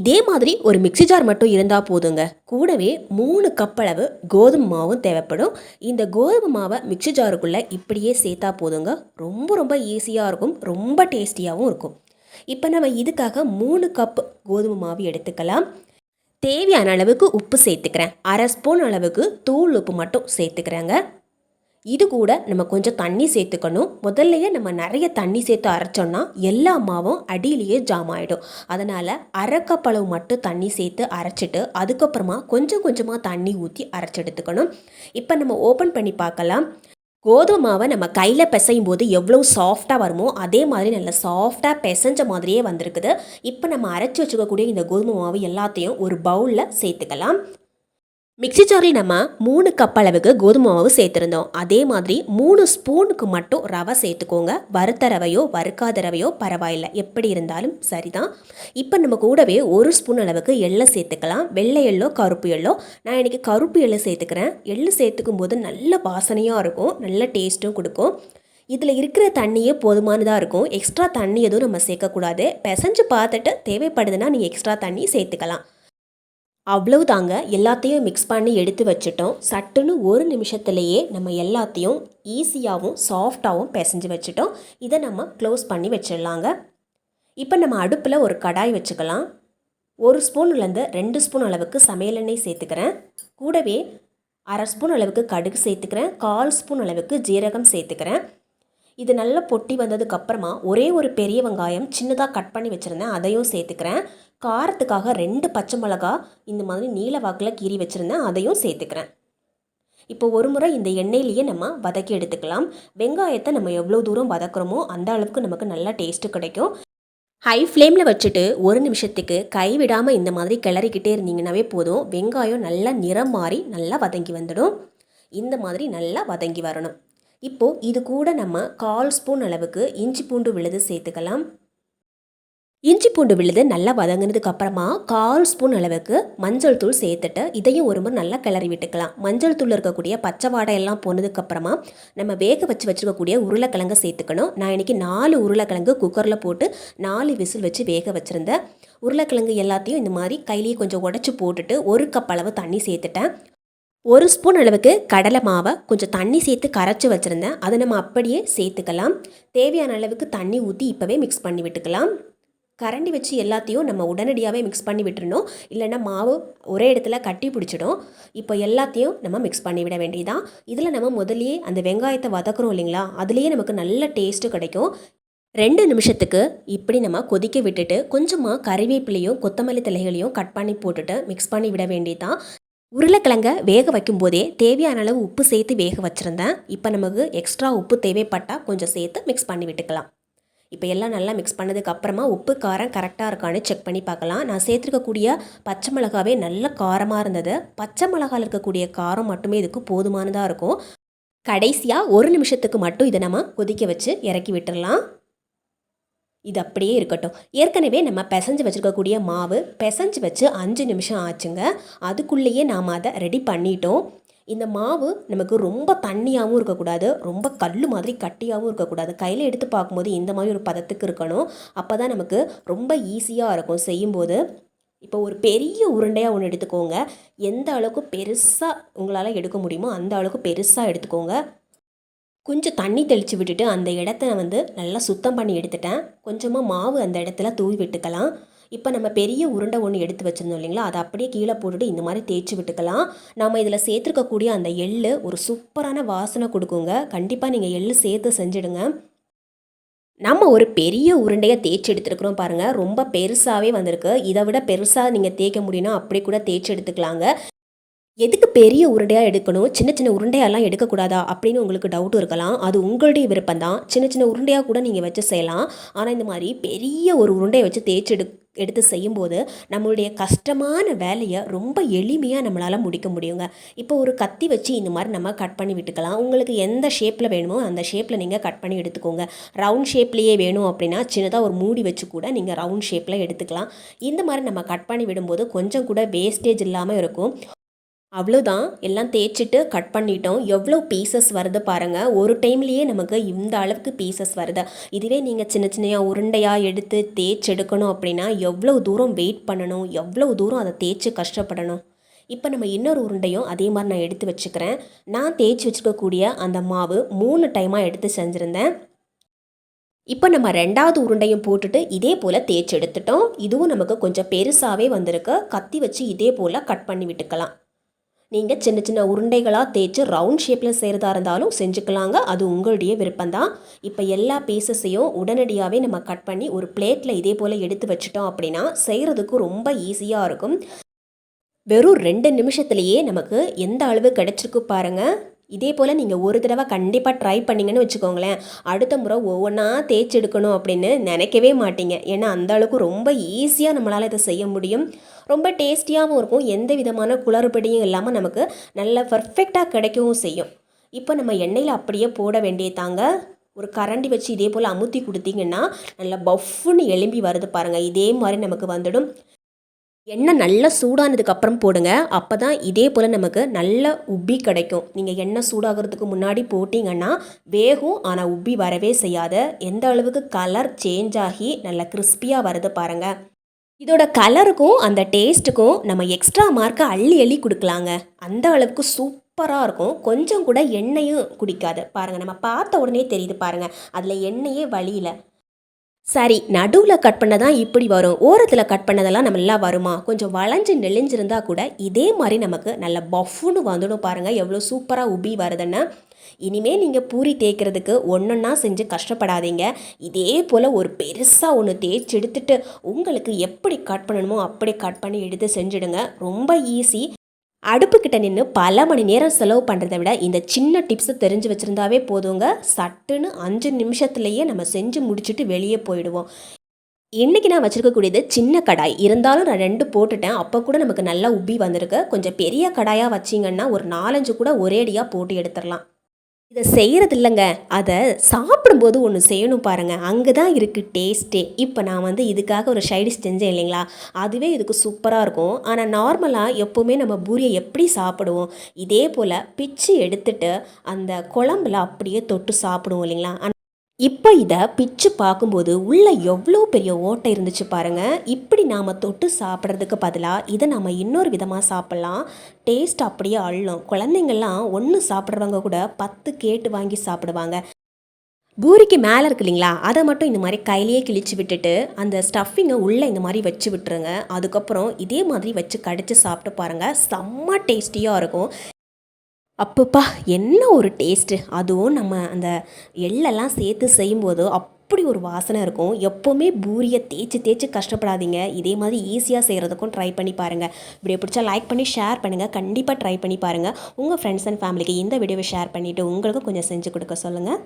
இதே மாதிரி ஒரு மிக்ஸி ஜார் மட்டும் இருந்தால் போதுங்க. கூடவே மூணு கப் அளவு கோதுமை மாவும் தேவைப்படும். இந்த கோதுமை மாவை மிக்ஸி ஜாருக்குள்ளே இப்படியே சேர்த்தா போதுங்க. ரொம்ப ரொம்ப ஈஸியாக இருக்கும். ரொம்ப டேஸ்டியாகவும் இருக்கும். இப்போ நம்ம இதுக்காக மூணு கப் கோதுமை மாவு எடுத்துக்கலாம். தேவையான அளவுக்கு உப்பு சேர்த்துக்கிறேன். அரை ஸ்பூன் அளவுக்கு தூள் உப்பு மட்டும் சேர்த்துக்கிறேங்க. இது கூட நம்ம கொஞ்சம் தண்ணி சேர்த்துக்கணும். முதல்லையே நம்ம நிறைய தண்ணி சேர்த்து அரைச்சோம்னா எல்லா மாவும் அடியிலேயே ஜாம் ஆகிடும் அதனால் அரைக்கப்பளவு மட்டும் தண்ணி சேர்த்து அரைச்சிட்டு அதுக்கப்புறமா கொஞ்சம் கொஞ்சமாக தண்ணி ஊற்றி அரைச்சி எடுத்துக்கணும் இப்போ நம்ம ஓப்பன் பண்ணி பார்க்கலாம். கோதுமை மாவை நம்ம கையில் பிசையும் போது எவ்வளோ சாஃப்டாக வருமோ அதே மாதிரி நல்ல சாஃப்டாக பிசைஞ்ச மாதிரியே வந்திருக்குது. இப்போ நம்ம அரைச்சி வச்சுக்கக்கூடிய இந்த கோதுமை மாவு எல்லாத்தையும் ஒரு பவுலில் சேர்த்துக்கலாம். மிக்ஸி ஜாரில் நம்ம மூணு கப் அளவுக்கு கோதுமை மாவு சேர்த்துருந்தோம். அதே மாதிரி மூணு ஸ்பூனுக்கு மட்டும் ரவை சேர்த்துக்கோங்க. வறுத்த ரவையோ வறுக்காத ரவையோ பரவாயில்லை. எப்படி இருந்தாலும் சரிதான். இப்போ நம்ம கூடவே ஒரு ஸ்பூன் அளவுக்கு எள்ளை சேர்த்துக்கலாம். வெள்ளை எள்ளோ கருப்பு எள்ளோ. நான் இன்றைக்கி கருப்பு எள்ளை சேர்த்துக்கிறேன். எள்ளு சேர்த்துக்கும் போது நல்ல வாசனையாக இருக்கும். நல்ல டேஸ்ட்டும் கொடுக்கும். இதில் இருக்கிற தண்ணியே போதுமானதாக இருக்கும். எக்ஸ்ட்ரா தண்ணி எதுவும் நம்ம சேர்க்கக்கூடாது. பிசைஞ்சு பார்த்துட்டு தேவைப்படுதுன்னா நீங்கள் எக்ஸ்ட்ரா தண்ணி சேர்த்துக்கலாம். அவ்வளவு தாங்க எல்லாத்தையும் மிக்ஸ் பண்ணி எடுத்து வச்சுட்டோம். சட்டுன்னு ஒரு நிமிஷத்துலேயே நம்ம எல்லாத்தையும் ஈஸியாகவும் சாஃப்டாகவும் பிசைஞ்சு வச்சுட்டோம். இதை நம்ம க்ளோஸ் பண்ணி வச்சிடலாங்க. இப்போ நம்ம அடுப்பில் ஒரு கடாய் வச்சுக்கலாம். ஒரு ஸ்பூன்லேருந்து ரெண்டு ஸ்பூன் அளவுக்கு சமையல் எண்ணெய் சேர்த்துக்கிறேன். கூடவே அரை ஸ்பூன் அளவுக்கு கடுகு சேர்த்துக்கிறேன். கால் ஸ்பூன் அளவுக்கு ஜீரகம் சேர்த்துக்கிறேன். இது நல்லா பொட்டி வந்ததுக்கப்புறமா ஒரே ஒரு பெரிய வெங்காயம் சின்னதாக கட் பண்ணி வச்சுருந்தேன். அதையும் சேர்த்துக்கிறேன். காரத்துக்காக ரெண்டு பச்சை மிளகா இந்த மாதிரி நீல வாக்கில் கீறி வச்சுருந்தேன். அதையும் சேர்த்துக்கிறேன். இப்போ ஒரு முறை இந்த எண்ணெயிலேயே நம்ம வதக்கி எடுத்துக்கலாம். வெங்காயத்தை நம்ம எவ்வளோ தூரம் வதக்குறோமோ அந்த அளவுக்கு நமக்கு நல்லா டேஸ்ட்டு கிடைக்கும். ஹை ஃப்ளேமில் வச்சுட்டு ஒரு நிமிஷத்துக்கு கைவிடாமல் இந்த மாதிரி கிளறிக்கிட்டே இருந்தீங்கன்னாவே போதும். வெங்காயம் நல்லா நிறம் மாறி நல்லா வதங்கி வந்துடும். இந்த மாதிரி நல்லா வதங்கி வரணும். இப்போது இது கூட நம்ம கால் ஸ்பூன் அளவுக்கு இஞ்சி பூண்டு விழுது சேர்த்துக்கலாம். இஞ்சி பூண்டு விழுது நல்லா வதங்கினதுக்கு அப்புறமா கால் ஸ்பூன் அளவுக்கு மஞ்சள் தூள் சேர்த்துட்டு இதையும் ஒரு முறை நல்லா கிளறி விட்டுக்கலாம். மஞ்சள் தூள் இருக்கக்கூடிய பச்சை வாடை எல்லாம் போனதுக்கப்புறமா நம்ம வேக வச்சு வச்சுருக்கக்கூடிய உருளைக்கிழங்கு சேர்த்துக்கணும். நான் இன்றைக்கி நாலு உருளைக்கிழங்கு குக்கரில் போட்டு நாலு விசில் வச்சு வேக வச்சுருந்தேன் உருளைக்கிழங்கு எல்லாத்தையும் இந்த மாதிரி கையிலேயே கொஞ்சம் உடச்சி போட்டுட்டு ஒரு கப் அளவு தண்ணி சேர்த்துட்டேன். ஒரு ஸ்பூன் அளவுக்கு கடலை மாவை கொஞ்சம் தண்ணி சேர்த்து கரைச்சி வச்சுருந்தேன். அதை நம்ம அப்படியே சேர்த்துக்கலாம். தேவையான அளவுக்கு தண்ணி ஊற்றி இப்போவே மிக்ஸ் பண்ணி விட்டுக்கலாம். கரண்டி வச்சு எல்லாத்தையும் நம்ம உடனடியாகவே மிக்ஸ் பண்ணி விட்டுறணும். இல்லைன்னா மாவு ஒரே இடத்துல கட்டி பிடிச்சிடும். இப்போ எல்லாத்தையும் நம்ம மிக்ஸ் பண்ணி விட வேண்டியதான் இதில் நம்ம முதலியே அந்த வெங்காயத்தை வதக்குறோம் இல்லைங்களா? அதுலேயே நமக்கு நல்ல டேஸ்ட்டு கிடைக்கும். ரெண்டு நிமிஷத்துக்கு இப்படி நம்ம கொதிக்க விட்டுட்டு கொஞ்சமாக கறிவேப்பிலையும் கொத்தமல்லி தலைகளையும் கட் பண்ணி போட்டுட்டு மிக்ஸ் பண்ணி விட வேண்டியதான் உருளைக்கிழங்க வேக வைக்கும் போதே தேவையான அளவு உப்பு சேர்த்து வேக வச்சுருந்தேன். இப்போ நமக்கு எக்ஸ்ட்ரா உப்பு தேவைப்பட்டால் கொஞ்சம் சேர்த்து மிக்ஸ் பண்ணி விட்டுக்கலாம். இப்போ எல்லாம் நல்லா மிக்ஸ் பண்ணதுக்கு அப்புறமா உப்பு காரம் கரெக்டாக இருக்கான்னு செக் பண்ணி பார்க்கலாம். நான் சேர்த்துருக்கக்கூடிய பச்சை மிளகாவே நல்ல காரமாக இருந்தது. பச்சை மிளகாவில் இருக்கக்கூடிய காரம் மட்டுமே இதுக்கு போதுமானதாக இருக்கும். கடைசியாக ஒரு நிமிஷத்துக்கு மட்டும் இதை நம்ம கொதிக்க வச்சு இறக்கி விட்டுடலாம் இது அப்படியே இருக்கட்டும். ஏற்கனவே நம்ம பிசைஞ்சு வச்சுருக்கக்கூடிய மாவு பிசைஞ்சு வச்சு அஞ்சு நிமிஷம் ஆச்சுங்க. அதுக்குள்ளேயே நாம் அதை ரெடி பண்ணிட்டோம். இந்த மாவு நமக்கு ரொம்ப தண்ணியாகவும் இருக்கக்கூடாது ரொம்ப கல் மாதிரி கட்டியாகவும் இருக்கக்கூடாது. கையில் எடுத்து பார்க்கும்போது இந்த மாதிரி ஒரு பதத்துக்கு இருக்கணும். அப்போ தான் நமக்கு ரொம்ப ஈஸியாக இருக்கும் செய்யும்போது. இப்போ ஒரு பெரிய உருண்டையாக ஒன்று எடுத்துக்கோங்க. எந்த அளவுக்கு பெருசாக உங்களால் எடுக்க முடியுமோ அந்த அளவுக்கு பெருசாக எடுத்துக்கோங்க. கொஞ்சம் தண்ணி தெளித்து விட்டுட்டு அந்த இடத்த நான் வந்து நல்லா சுத்தம் பண்ணி எடுத்துட்டேன். கொஞ்சமாக மாவு அந்த இடத்துல தூவி விட்டுக்கலாம். இப்போ நம்ம பெரிய உருண்டை ஒன்று எடுத்து வச்சுருந்தோம் இல்லைங்களா? அதை அப்படியே கீழே போட்டுட்டு இந்த மாதிரி தேய்ச்சி விட்டுக்கலாம். நம்ம இதில் சேர்த்துருக்கக்கூடிய அந்த எள்ளு ஒரு சூப்பரான வாசனை கொடுக்குங்க. கண்டிப்பாக நீங்கள் எள்ளு சேர்த்து செஞ்சுடுங்க. நம்ம ஒரு பெரிய உருண்டையை தேய்ச்சி எடுத்துருக்குறோம் பாருங்கள் ரொம்ப பெருசாகவே வந்திருக்கு. இதை விட பெருசாக நீங்கள் தேய்க்க முடியும்னா அப்படி கூட தேய்ச்சி எடுத்துக்கலாங்க. எதுக்கு பெரிய உருண்டையாக எடுக்கணும்? சின்ன சின்ன உருண்டையெல்லாம் எடுக்கக்கூடாதா? அப்படின்னு உங்களுக்கு டவுட் இருக்கலாம். அது உங்களுடைய விருப்பம் தான் சின்ன சின்ன உருண்டையாக கூட நீங்கள் வச்சு செய்யலாம். ஆனால் இந்த மாதிரி பெரிய ஒரு உருண்டையை வச்சு தேய்ச்சி எடு எடுத்து செய்யும்போது நம்மளுடைய கஷ்டமான வேலையை ரொம்ப எளிமையாக நம்மளால் முடிக்க முடியுங்க. இப்போ ஒரு கத்தி வச்சு இந்த மாதிரி நம்ம கட் பண்ணி விட்டுக்கலாம். உங்களுக்கு எந்த ஷேப்பில் வேணுமோ அந்த ஷேப்பில் நீங்கள் கட் பண்ணி எடுத்துக்கோங்க. ரவுண்ட் ஷேப்லேயே வேணும் அப்படின்னா சின்னதாக ஒரு மூடி வச்சு கூட நீங்கள் ரவுண்ட் ஷேப்பில் எடுத்துக்கலாம். இந்த மாதிரி நம்ம கட் பண்ணி விடும்போது கொஞ்சம் கூட வேஸ்டேஜ் இல்லாமல் இருக்கும். அவ்வளோதான் எல்லாம் தேய்ச்சிட்டு கட் பண்ணிட்டோம். எவ்வளோ பீசஸ் வருது பாருங்கள் ஒரு டைம்லேயே நமக்கு இந்த அளவுக்கு பீசஸ் வருது. இதுவே நீங்கள் சின்ன சின்னையாக உருண்டையாக எடுத்து தேய்ச்சி எடுக்கணும் அப்படின்னா எவ்வளோ தூரம் வெயிட் பண்ணணும்? எவ்வளோ தூரம் அதை தேய்ச்சி கஷ்டப்படணும்? இப்போ நம்ம இன்னொரு உருண்டையும் அதே மாதிரி நான் எடுத்து வச்சுக்கிறேன். நான் தேய்ச்சி வச்சுக்கக்கூடிய அந்த மாவு மூணு டைமாக எடுத்து செஞ்சுருந்தேன். இப்போ நம்ம ரெண்டாவது உருண்டையும் போட்டுட்டு இதே போல் தேய்ச்சி எடுத்துட்டோம். இதுவும் நமக்கு கொஞ்சம் பெருசாகவே வந்திருக்கு. கத்தி வச்சு இதே போல் கட் பண்ணி விட்டுக்கலாம். நீங்கள் சின்ன சின்ன உருண்டைகளாக தேய்ச்சி ரவுண்ட் ஷேப்பில் செய்கிறதா இருந்தாலும் செஞ்சுக்கலாங்க. அது உங்களுடைய விருப்பம்தான். இப்போ எல்லா பீசஸையும் உடனடியாகவே நம்ம கட் பண்ணி ஒரு பிளேட்டில் இதே போல் எடுத்து வச்சிட்டோம் அப்படின்னா செய்கிறதுக்கு ரொம்ப ஈஸியாக இருக்கும். வெறும் ரெண்டு நிமிஷத்துலேயே நமக்கு எந்த அளவு கிடச்சிருக்கு பாருங்கள் இதே போல் நீங்கள் ஒரு தடவை கண்டிப்பாக ட்ரை பண்ணிங்கன்னு வச்சுக்கோங்களேன். அடுத்த முறை ஒவ்வொன்றா தேய்ச்சி எடுக்கணும் அப்படின்னு நினைக்கவே மாட்டீங்க. ஏன்னா அந்த அளவுக்கு ரொம்ப ஈஸியாக நம்மளால் இதை செய்ய முடியும். ரொம்ப டேஸ்டியாகவும் இருக்கும். எந்த விதமான குளறுபடியும் இல்லாமல் நமக்கு நல்ல பர்ஃபெக்டாக கிடைக்கவும் செய்யும். இப்போ நம்ம எண்ணெயில் அப்படியே போட வேண்டியதாங்க ஒரு கரண்டி வச்சு இதே போல் அமுத்தி கொடுத்தீங்கன்னா நல்லா பஃப்னு எலும்பி வருது பாருங்கள் இதே மாதிரி நமக்கு வந்துடும். எண்ணெய் நல்லா சூடானதுக்கு அப்புறம் போடுங்க. அப்போ தான் இதே போல் நமக்கு நல்ல உப்பி கிடைக்கும். நீங்கள் எண்ணெய் சூடாகிறதுக்கு முன்னாடி போட்டிங்கன்னா வேகும் ஆனால் உப்பி வரவே செய்யாத. எந்த அளவுக்கு கலர் சேஞ்ச் ஆகி நல்லா கிறிஸ்பியாக வருது பாருங்கள் இதோட கலருக்கும் அந்த டேஸ்ட்டுக்கும் நம்ம எக்ஸ்ட்ரா மார்க்கை அள்ளி அள்ளி கொடுக்கலாங்க. அந்த அளவுக்கு சூப்பராக இருக்கும். கொஞ்சம் கூட எண்ணெயும் குடிக்காது. பாருங்கள் நம்ம பார்த்த உடனே தெரியுது பாருங்கள் அதில் எண்ணெயே வழியில். சரி நடுவில் கட் பண்ணதான் இப்படி வரும்? ஓரத்தில் கட் பண்ணதெல்லாம் நம்ம நல்லா வருமா? கொஞ்சம் வளைஞ்சு நெளிஞ்சிருந்தா கூட இதே மாதிரி நமக்கு நல்ல பஃப்னு வந்துடும் பாருங்கள் எவ்வளோ சூப்பராக உபி வருதுன்னு. இனிமேல் நீங்கள் பூரி தேய்க்கிறதுக்கு ஒன்றுன்னா செஞ்சு கஷ்டப்படாதீங்க. இதே போல் ஒரு பெருசாக ஒன்று தேய்ச்சி எடுத்துட்டு உங்களுக்கு எப்படி கட் பண்ணணுமோ அப்படி கட் பண்ணி எடுத்து செஞ்சுடுங்க. ரொம்ப ஈஸி அடுப்புக்கிட்ட நின்று பல மணி நேரம் செலவு பண்ணுறதை விட இந்த சின்ன டிப்ஸை தெரிஞ்சு வச்சுருந்தாவே போதுங்க. சட்டுன்னு அஞ்சு நிமிஷத்துலேயே நம்ம செஞ்சு முடிச்சுட்டு வெளியே போயிடுவோம். இன்றைக்கி நான் வச்சுருக்கக்கூடியது சின்ன கடாய். இருந்தாலும் நான் ரெண்டு போட்டுட்டேன். அப்போ கூட நமக்கு நல்லா உப்பி வந்திருக்கு. கொஞ்சம் பெரிய கடாயாக வச்சிங்கன்னா ஒரு நாலஞ்சு கூட ஒரேடியாக போட்டு எடுத்துடலாம். இதை செய்கிறது இல்லைங்க அதை சாப்பிடும்போது ஒன்று செய்யணும் பாருங்கள் அங்கே தான் இருக்குது டேஸ்ட்டே இப்போ நான் வந்து இதுக்காக ஒரு ஷைடிஷ் செஞ்சேன் இல்லைங்களா? அதுவே இதுக்கு சூப்பராக இருக்கும். ஆனால் நார்மலாக எப்போவுமே நம்ம பூரியை எப்படி சாப்பிடுவோம்? இதே போல் பிச்சு எடுத்துட்டு அந்த குழம்புல அப்படியே தொட்டு சாப்பிடுவோம் இல்லைங்களா? இப்போ இதை பிச்சு பார்க்கும்போது உள்ளே எவ்வளோ பெரிய ஓட்டை இருந்துச்சு பாருங்கள் இப்படி நாம் தொட்டு சாப்பிட்றதுக்கு பதிலாக இதை நம்ம இன்னொரு விதமாக சாப்பிட்லாம். டேஸ்ட் அப்படியே அள்ளும். குழந்தைங்கள்லாம் ஒன்று சாப்பிட்றவங்க கூட பத்து கேட்டு வாங்கி சாப்பிடுவாங்க. பூரிக்கு மேலே இருக்கு இல்லைங்களா? அதை மட்டும் இந்த மாதிரி கையிலேயே கிழிச்சு விட்டுட்டு அந்த ஸ்டஃபிங்கை உள்ளே இந்த மாதிரி வச்சு விட்டுருங்க. அதுக்கப்புறம் இதே மாதிரி வச்சு கடிச்சு சாப்பிட்டு பாருங்கள் செம்ம டேஸ்டியாக இருக்கும். அப்பப்பா என்ன ஒரு டேஸ்ட்டு அதுவும் நம்ம அந்த எள்ளெல்லாம் சேர்த்து செய்யும்போது அப்படி ஒரு வாசனை இருக்கும். எப்போவுமே பூரியை தேய்ச்சி தேய்ச்சி கஷ்டப்படாதீங்க. இதே மாதிரி ஈஸியாக செய்கிறதுக்கும் ட்ரை பண்ணி பாருங்கள் வீடியோ பிடிச்சா லைக் பண்ணி ஷேர் பண்ணுங்கள் கண்டிப்பாக ட்ரை பண்ணி பாருங்கள் உங்கள் ஃப்ரெண்ட்ஸ் அண்ட் ஃபேமிலிக்கு இந்த வீடியோவை ஷேர் பண்ணிவிட்டு உங்களுக்கும் கொஞ்சம் செஞ்சு கொடுக்க சொல்லுங்கள்